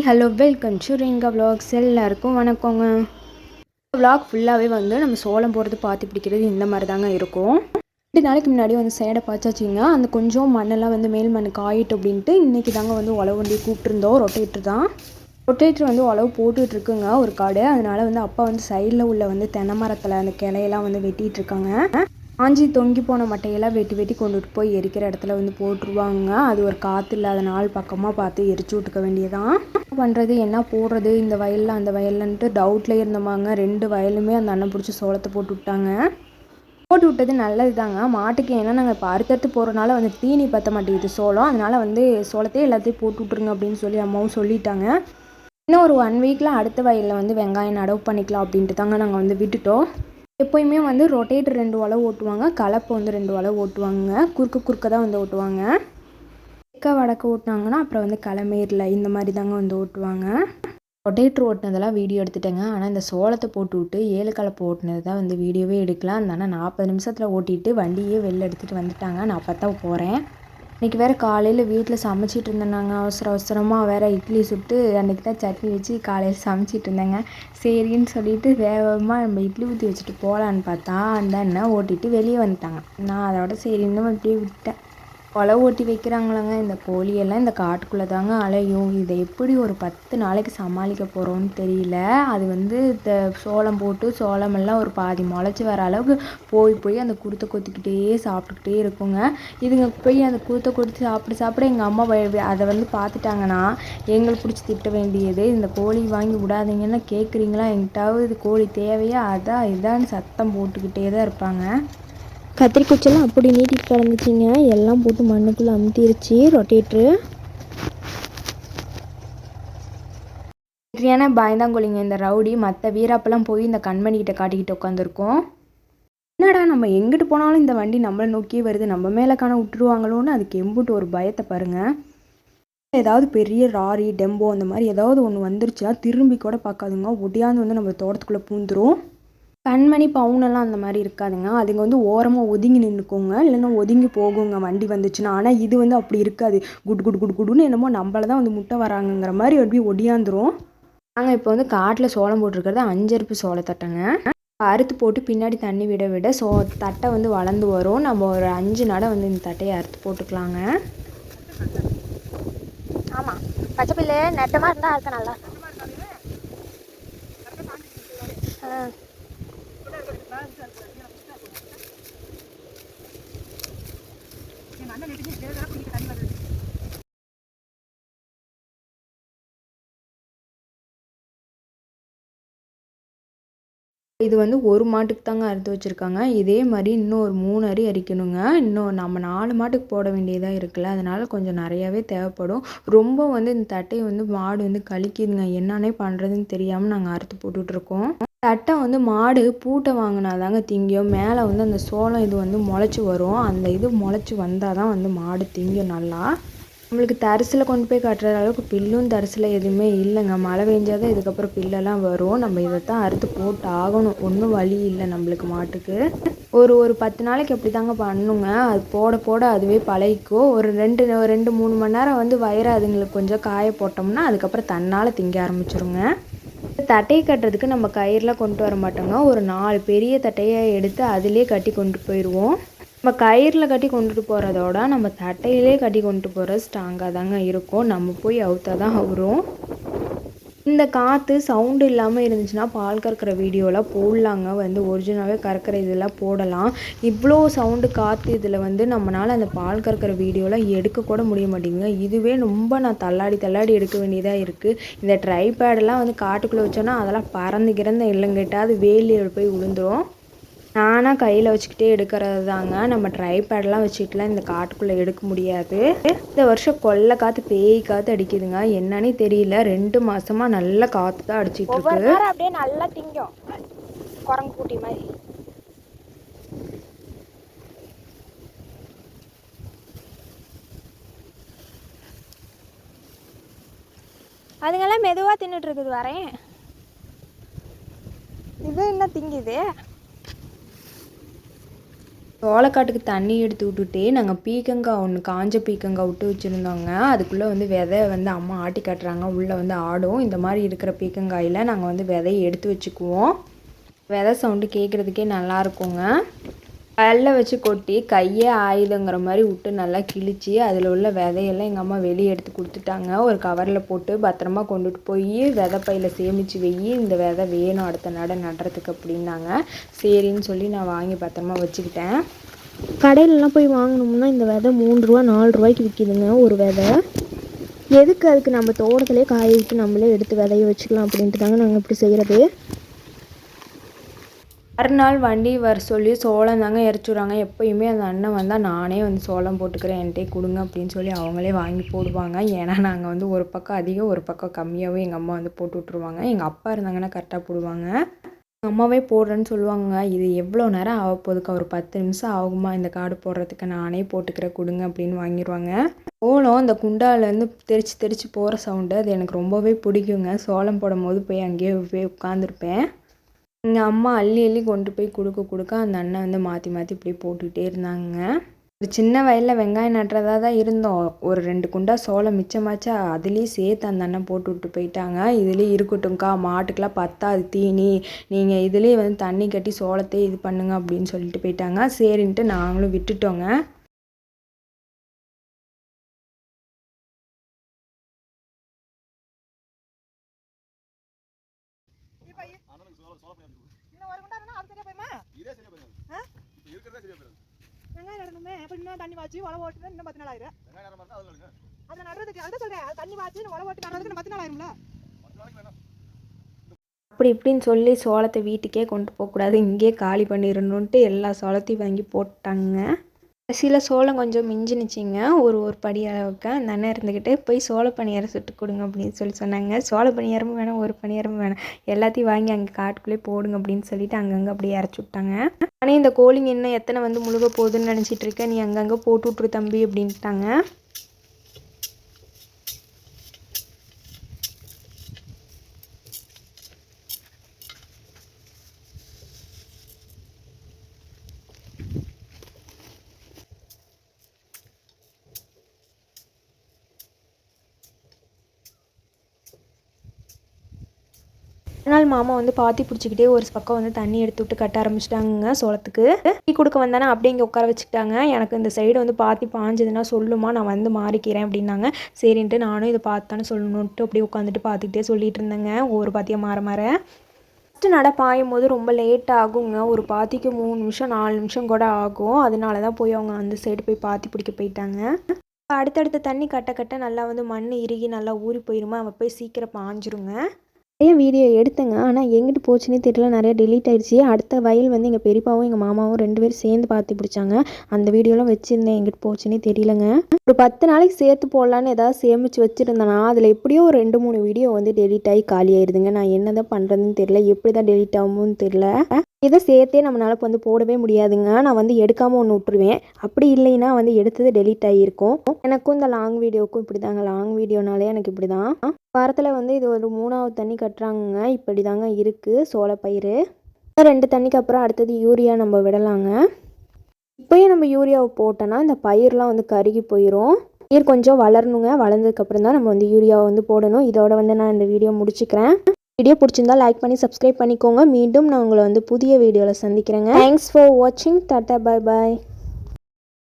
Hello welcome to Rinka vlogs. எல்லாருக்கும் வணக்கங்க. Vlog ஃபுல்லாகவே வந்து நம்ம சோளம் போகிறது பார்த்து பிடிக்கிறது இந்த மாதிரி தாங்க இருக்கும். ரெண்டு நாளைக்கு முன்னாடி வந்து சேடை பாய்ச்சாச்சிங்க அந்த கொஞ்சம் மண்ணெல்லாம் வந்து மேல் மண் காயிட்டு அப்படின்ட்டு இன்றைக்கி தாங்க வந்து உழவு வண்டி கூப்பிட்டுருந்தோம். ரொட்டேட்ரு தான். ரொட்டேட்ரு வந்து உழவு போட்டுட்டு இருக்குங்க ஒரு காடு. அதனால வந்து அப்பா வந்து சைடில் உள்ள வந்து தென்னை மரத்தில் அந்த கிளையெல்லாம் வந்து வெட்டிகிட்டு இருக்காங்க. காஞ்சி தொங்கி போன மட்டையெல்லாம் வெட்டி வெட்டி கொண்டுட்டு போய் எரிக்கிற இடத்துல வந்து போட்டுருவாங்க. அது ஒரு காற்று இல்லாத நாள் பக்கமாக பார்த்து எரிச்சு விட்டுக்க வேண்டியதான் என்ன பண்ணுறது என்ன போடுறது? இந்த வயலில் அந்த வயல்லன்ட்டு டவுட்டில் இருந்தோமாங்க. ரெண்டு வயலுமே அந்த அண்ணன் பிடிச்சி சோளத்தை போட்டு விட்டாங்க. போட்டு விட்டது நல்லது தாங்க மாட்டுக்கு ஏன்னா நாங்கள் இப்போ அறுத்தறுத்து போகிறனால வந்து தீனி பற்ற மாட்டேங்குது சோளம். அதனால வந்து சோளத்தையே எல்லாத்தையும் போட்டு விட்ருங்க அப்படின்னு சொல்லி அம்மாவும் சொல்லிட்டாங்க. இன்னும் ஒரு ஒன் வீக்கில் அடுத்த வயலில் வந்து வெங்காயம் நடவு பண்ணிக்கலாம் அப்படின்ட்டு தாங்க நாங்கள் வந்து விட்டுட்டோம். எப்போயுமே வந்து ரொட்டேட்டர் ரெண்டு வலை ஓட்டுவாங்க கலப்பை வந்து ரெண்டு வலை ஓட்டுவாங்க குறுக்கு குறுக்க தான் வந்து ஓட்டுவாங்க. தெற்க வடக்கு ஓட்டினாங்கன்னா அப்புறம் வந்து களமேரில் இந்த மாதிரி தாங்க வந்து ஓட்டுவாங்க. ரொட்டேட்ரு ஓட்டினதெல்லாம் வீடியோ எடுத்துட்டேங்க. ஆனால் இந்த சோளத்தை போட்டு விட்டு ஏழு கலப்பை ஓட்டினது தான் வந்து வீடியோவே எடுக்கலாம் அந்த ஆனால் நாற்பது நிமிஷத்தில் ஓட்டிட்டு வண்டியே வெளில எடுத்துகிட்டு வந்துட்டாங்க. நான் அப்போ தான் போகிறேன் இன்றைக்கி வேறு காலையில் வீட்டில் சமைச்சிட்டு இருந்தேனாங்க. அவசர அவசரமாக வேறு இட்லி சுட்டு அன்றைக்கி தான் சட்னி வச்சு காலையில் சமைச்சிட்டு இருந்தேங்க. சரின்னு சொல்லிட்டு வேகமாக நம்ம இட்லி ஊற்றி வச்சுட்டு போகலான்னு பார்த்தா அந்த அண்ணன் ஓட்டிட்டு வெளியே வந்துட்டாங்க. நான் அதோட சரின்னு அப்படியே விட்டேன். கொலை ஓட்டி வைக்கிறாங்களாங்க. இந்த கோழியெல்லாம் இந்த காட்டுக்குள்ளே தாங்க அலையும். இதை எப்படி ஒரு பத்து நாளைக்கு சமாளிக்க போகிறோன்னு தெரியல. அது வந்து இந்த சோளம் போட்டு சோளமெல்லாம் ஒரு பாதி முளைச்சி வர அளவுக்கு போய் போய் அந்த குருத்தை கொத்திக்கிட்டே சாப்பிட்டுக்கிட்டே இருக்குங்க. இதுங்க போய் அந்த குருத்தை கொத்தி சாப்பிட்டு சாப்பிட எங்கள் அம்மா அதை வந்து பார்த்துட்டாங்கன்னா எங்களுக்கு பிடிச்சி திட்ட வேண்டியது இந்த கோழி வாங்கி விடாதீங்கன்னு கேட்குறீங்களா எங்கிட்டாவது கோழி தேவையா? அதான் இதான்னு சத்தம் போட்டுக்கிட்டே தான் இருப்பாங்க. கத்திரிக்குச்செல்லாம் அப்படி நீட்டிட்டு கிடந்துச்சிங்க. எல்லாம் போட்டு மண்ணுக்குள்ளே அமுத்திருச்சு ரொட்டேட்ரு. சரியான பயந்தாங்கொழிங்க இந்த ரவுடி. மற்ற வீராப்பெல்லாம் போய் இந்த கண்மணிக்கிட்ட காட்டிக்கிட்டு உட்காந்துருக்கோம் என்னடா நம்ம எங்கிட்டு போனாலும் இந்த வண்டி நம்மளை நோக்கியே வருது. நம்ம மேலே காண விட்டுருவாங்களோன்னு அதுக்கு எம்புட்டு ஒரு பயத்தை பாருங்கள் ஏதாவது பெரிய லாரி டெம்போ அந்த மாதிரி ஏதாவது ஒன்று வந்துருச்சுன்னா திரும்பி கூட பார்க்காதுங்க. ஒடியாந்து வந்து நம்ம தோட்டத்துக்குள்ளே பூந்துரும். கண்மணி பவுனெல்லாம் அந்த மாதிரி இருக்காதுங்க. அதுங்க வந்து ஓரமாக ஒதுங்கி நின்றுக்கோங்க இல்லைன்னா ஒதுங்கி போகுங்க. வண்டி வந்துச்சுன்னா. ஆனால் இது வந்து அப்படி இருக்காது. குட் குட் குட் குடுன்னு என்னமோ நம்மள தான் வந்து முட்டை வராங்கங்கிற மாதிரி அப்படியே ஒடியாந்துரும். நாங்கள் இப்போ வந்து காட்டில் சோளம் போட்டிருக்கிறது அஞ்சருப்பு சோளத்தட்டைங்க அறுத்து போட்டு பின்னாடி தண்ணி விட விட சோ தட்டை வந்து வளர்ந்து வரும். நம்ம ஒரு அஞ்சு நடை வந்து இந்த தட்டையை அறுத்து போட்டுக்கலாங்க. ஆமாம் பச்சை பிள்ளை நெட்டமாக இருந்தால் அறுக்க நல்லா ஆ. இது வந்து ஒரு மாட்டுக்கு தாங்க அறுத்து வச்சுருக்காங்க. இதே மாதிரி இன்னும் ஒரு மூணு அரி அரிக்கணுங்க. இன்னும் நம்ம நாலு மாட்டுக்கு போட வேண்டியதாக இருக்குல்ல. அதனால் கொஞ்சம் நிறையாவே தேவைப்படும். ரொம்ப வந்து இந்த தட்டையை வந்து மாடு வந்து கழிக்குதுங்க. என்னன்னே பண்ணுறதுன்னு தெரியாமல் நாங்கள் அறுத்து போட்டுட்ருக்கோம் தட்டை வந்து மாடு பூட்டை வாங்கினா தாங்க திங்கும். மேலே வந்து அந்த சோளம் இது வந்து முளைச்சி வரும். அந்த இது முளைச்சி வந்தால் தான் வந்து மாடு திங்கும் நல்லா. நம்மளுக்கு தரிசில் கொண்டு போய் கட்டுற அளவுக்கு பில்லும் தரிசில் எதுவுமே இல்லைங்க. மழை பெஞ்சாதான் இதுக்கப்புறம் பில்லெல்லாம் வரும். நம்ம இதை தான் அறுத்து போட்டு ஆகணும் ஒன்றும் வழி இல்லை நம்மளுக்கு மாட்டுக்கு. ஒரு ஒரு பத்து நாளைக்கு அப்படி தாங்க பண்ணுங்க. அது போட போட அதுவே பழகிக்கும். ஒரு ரெண்டு ரெண்டு மூணு மணி நேரம் வந்து வயிறு அதுங்களுக்கு கொஞ்சம் காய போட்டோம்னா அதுக்கப்புறம் தன்னால் திங்க ஆரம்பிச்சிருங்க. தட்டையை கட்டுறதுக்கு நம்ம கயிறுலாம் கொண்டு வர மாட்டோங்க ஒரு நாலு பெரிய தட்டையை எடுத்து அதிலே கட்டி கொண்டு போயிடுவோம். நம்ம கயிறில் கட்டி கொண்டுட்டு போகிறதோட நம்ம தட்டையிலே கட்டி கொண்டு போகிறது ஸ்ட்ராங்காக தாங்க இருக்கும். நம்ம போய் அவுத்தா தான் வரும் இந்த காற்று சவுண்டு இல்லாமல் இருந்துச்சுன்னா பால் கறக்கிற வீடியோலாம் போடலாங்க. வந்து ஒரிஜினலாகவே கறக்கிற இதெல்லாம் போடலாம். இவ்வளோ சவுண்டு காற்று இதில் வந்து நம்மளால் அந்த பால் கறக்கிற வீடியோலாம் எடுக்கக்கூட முடிய மாட்டேங்குது இதுவே ரொம்ப நான் தள்ளாடி தள்ளாடி எடுக்க வேண்டியதாக இருக்குது இந்த ட்ரைபேடெல்லாம் வந்து காட்டுக்குள்ளே வச்சோன்னா அதெல்லாம் பறந்து கிறந்து இல்லைங்கிட்டாது வேலியில் போய் விழுந்துரும் நானாக கையில் வச்சுக்கிட்டே எடுக்கிறது தாங்க நம்ம ட்ரைபேடெலாம் வச்சுக்கிட்டுலாம் இந்த காட்டுக்குள்ளே எடுக்க முடியாது. இந்த வருஷம் கொள்ளை காற்று பேய் காற்று அடிக்குதுங்க. என்னன்னே தெரியல. ரெண்டு மாசமா நல்ல காற்று தான் அடிச்சிட்டு இருக்கு. அப்படியே நல்லா திங்கும். குரங்கு கூட்டி மாதிரி. அதுங்கெல்லாம் மெதுவாக தின்னுட்டு இருக்குது வரேன். இது என்ன திங்குது? சோளக்காட்டுக்கு தண்ணி எடுத்து விட்டுட்டே நாங்கள் பீக்கங்காய் ஒன்று காஞ்ச பீக்கங்காய் விட்டு வச்சுருந்தோங்க. அதுக்குள்ளே வந்து விதை வந்து அம்மா ஆட்டி காட்டுறாங்க. உள்ளே வந்து ஆடும். இந்த மாதிரி இருக்கிற பீக்கங்காயில் நாங்கள் வந்து விதையை எடுத்து வச்சுக்குவோம். விதை சவுண்டு கேட்குறதுக்கே நல்லா இருக்குங்க. கல்ல வச்சு கொட்டி கையே ஆயுதங்கிற மாதிரி விட்டு நல்லா கிழிச்சு அதில் உள்ள விதையெல்லாம் எங்கள் அம்மா வெளியே எடுத்து கொடுத்துட்டாங்க. ஒரு கவரில் போட்டு பத்திரமா கொண்டுட்டு போய் விதை பையில் சேமித்து வெயி இந்த விதை வேணும் அடுத்த நட நடுறதுக்கு அப்படின்னாங்க. சரின்னு சொல்லி நான் வாங்கி பத்திரமா வச்சுக்கிட்டேன். கடையிலலாம் போய் வாங்கினோம்னா இந்த விதை மூணு ரூபா நாலு ரூபாய்க்கு விற்கிதுங்க ஒரு விதை. எதுக்கு அதுக்கு நம்ம தோட்டத்திலே காய விட்டு நம்மளே எடுத்து விதைய வச்சுக்கலாம் அப்படின்ட்டு தாங்க நாங்கள் இப்படி செய்கிறது மறுநாள் வண்டி வர சொல்லி சோளம் தாங்க இறச்சி விட்றாங்க. எப்பயுமே அந்த அண்ணன் வந்தால் நானே வந்து சோளம் போட்டுக்கிறேன் என்கிட்டே கொடுங்க அப்படின்னு சொல்லி அவங்களே வாங்கி போடுவாங்க. ஏன்னா நாங்கள் வந்து ஒரு பக்கம் அதிகம் ஒரு பக்கம் கம்மியாகவே எங்கள் அம்மா வந்து போட்டு விட்ருவாங்க எங்கள் அப்பா இருந்தாங்கன்னா கரெக்டாக போடுவாங்க. எங்கள் அம்மாவே போடுறேன்னு சொல்லுவாங்க இது எவ்வளோ நேரம் ஆக போகுதுக்கா? ஒரு பத்து நிமிஷம் ஆகுமா? இந்த காடு போடுறதுக்கு நானே போட்டுக்கிறேன் கொடுங்க அப்படின்னு வாங்கிடுவாங்க சோளம் அந்த குண்டாலேருந்து தெரிச்சு தெரிச்சு போகிற சவுண்டு அது எனக்கு ரொம்பவே பிடிக்குங்க. சோளம் போடும் போது போய் அங்கேயே போய் உட்காந்துருப்பேன் எங்கள் அம்மா அள்ளி அள்ளி கொண்டு போய் கொடுக்க கொடுக்க அந்த அண்ணன் வந்து மாற்றி மாற்றி இப்படி போட்டுக்கிட்டே இருந்தாங்க. ஒரு சின்ன வயலில் வெங்காயம் நட்டுறதா தான் இருந்தோம். ஒரு ரெண்டு குண்டா சோளம் மிச்சமாச்சா அதுலேயும் சேர்த்து அந்த அண்ணன் போட்டு விட்டு போயிட்டாங்க. இதுலேயும் இருக்கட்டும்க்கா மாட்டுக்கெலாம் பத்தாது தீனி. நீங்கள் இதுலேயே வந்து தண்ணி கட்டி சோளத்தை இது பண்ணுங்க அப்படின்னு சொல்லிட்டு போயிட்டாங்க. சரின்ட்டு நாங்களும் விட்டுட்டோங்க. இன்னும் ஒரு குண்டா இருந்தா அது சரியா போயிருமா இதே சரியா போயிடும். ஆ? இப்ப இருக்கிறதே சரியா போயிடும். வெங்காயம் நடணுமே அப்ப இன்னும் தண்ணி வாச்சு உழவு ஓட்டுனா இன்னும் பத்து நாள் ஆயிரும். வெங்காயம் நேரம் இருந்தா அதுல இருங்க அதுல நடுறதுக்கு அதான் சொல்றேன். அது தண்ணி வாச்சு உழவு ஓட்டு நடுறதுக்கு பத்து நாள் ஆயிரும்ல? பத்து நாளைக்கு வேணாம். அப்படி இப்படின்னு சொல்லி சோளத்தை வீட்டுக்கே கொண்டு போகக்கூடாது. இங்கேயே காலி பண்ணிடணுன்ட்டு எல்லா சோளத்தையும் வாங்கி போட்டாங்க. கடைசியில் சோளம் கொஞ்சம் மிஞ்சினுச்சிங்க. ஒரு ஒரு படி அளவுக்கு. அந்த அண்ணன் இருந்துக்கிட்டு போய் சோள பணியாரம் சுட்டு கொடுங்க அப்படின்னு சொல்லி சொன்னாங்க. சோள பணியாரமும் வேணாம் ஒரு பணியாரமும் வேணாம். எல்லாத்தையும் வாங்கி அங்கே காட்டுக்குள்ளே போடுங்க அப்படின்னு சொல்லிட்டு அங்கங்கே அப்படியே இறச்சி விட்டாங்க. ஆனால் இந்த கோழிங்க இன்னும் எத்தனை வந்து முழுக போகுதுன்னு நினச்சிட்டு இருக்கேன் நீ அங்கங்கே போட்டு விட்ரு தம்பி அப்படின்ட்டாங்க. நாள் மாமா வந்து பாத்தி பிடிச்சிக்கிட்டே ஒரு பக்கம் வந்து தண்ணி எடுத்து விட்டு கட்ட ஆரம்பிச்சிட்டாங்க சோளத்துக்கு. டீ கொடுக்க வந்தானே? அப்படியே இங்கே உட்கார வச்சுக்கிட்டாங்க. எனக்கு இந்த சைடு வந்து பாத்தி பாஞ்சதுன்னா சொல்லுமா? நான் வந்து மாறிக்கிறேன் அப்படின்னாங்க. சரின்ட்டு நானும் இதை பார்த்தானே சொல்லணுன்ட்டு அப்படியே உட்காந்துட்டு பார்த்துக்கிட்டே சொல்லிட்டு இருந்தேங்க. ஒவ்வொரு பாத்தியாக மாற மாற. ஃபஸ்ட்டு நட பாயும் போது ரொம்ப லேட் ஆகுங்க. ஒரு பாத்திக்கு மூணு நிமிஷம் நாலு நிமிஷம் கூட ஆகும். அதனால தான் போய் அவங்க அந்த சைடு போய் பாத்தி பிடிக்க போயிட்டாங்க. அடுத்தடுத்த தண்ணி கட்ட கட்ட நல்லா வந்து மண் இறுகி நல்லா ஊறி போயிருமா? அவள் போய் சீக்கிரம் பாஞ்சிருங்க. நிறைய வீடியோ எடுத்தேங்க? ஆனால் எங்கிட்டு போச்சுன்னே தெரியல. நிறைய டெலீட் ஆயிடுச்சு. அடுத்த வயல் வந்து எங்கள் பெரியப்பாவும் எங்கள் மாமாவும் ரெண்டு பேரும் சேர்ந்து பார்த்து பிடிச்சாங்க. அந்த வீடியோலாம் வச்சுருந்தேன். எங்கிட்டு போச்சுன்னே தெரியலங்க. ஒரு பத்து நாளைக்கு சேர்த்து போடலான்னு ஏதாவது சேமித்து வச்சுருந்தேன்னா அதில் எப்படியோ ஒரு ரெண்டு மூணு வீடியோ வந்து டெலீட் ஆகி காலி ஆயிடுதுங்க நான் என்ன தான் பண்ணுறதுன்னு தெரியல. எப்படி தான் டெலீட் ஆகும்னு தெரியல. இதை சேர்த்தே நம்மளால் இப்போ வந்து போடவே முடியாதுங்க. நான் வந்து எடுக்காமல் ஒன்று விட்டுருவேன். அப்படி இல்லைன்னா வந்து எடுத்தது டெலீட் ஆகியிருக்கும் எனக்கும் இந்த லாங் வீடியோக்கும் இப்படி தாங்க லாங் வீடியோனாலே எனக்கு இப்படி தான் வாரத்தில் வந்து இது ஒரு மூணாவது தண்ணி கட்டுறாங்கங்க. இப்படி தாங்க இருக்குது சோளப்பயிறு ரெண்டு தண்ணிக்கு அப்புறம் அடுத்தது யூரியா நம்ம விடலாங்க. இப்போயே நம்ம யூரியாவை போட்டோன்னா இந்த பயிர்லாம் வந்து கருகி போயிடும் பயிர் கொஞ்சம் வளரணுங்க. வளர்ந்ததுக்கப்புறம் தான் நம்ம வந்து யூரியாவை வந்து போடணும். இதோட வந்து நான் இந்த வீடியோ முடிச்சுக்கிறேன். வீடியோ பிடிச்சிருந்தா லைக் பண்ணி சப்ஸ்கிரைப் பண்ணிக்கோங்க. மீண்டும் நான் உங்களை வந்து புதிய வீடியோவில் சந்திக்கிறேங்க. தேங்க்ஸ் ஃபார் வாட்சிங் டாட்டா பாய் பாய்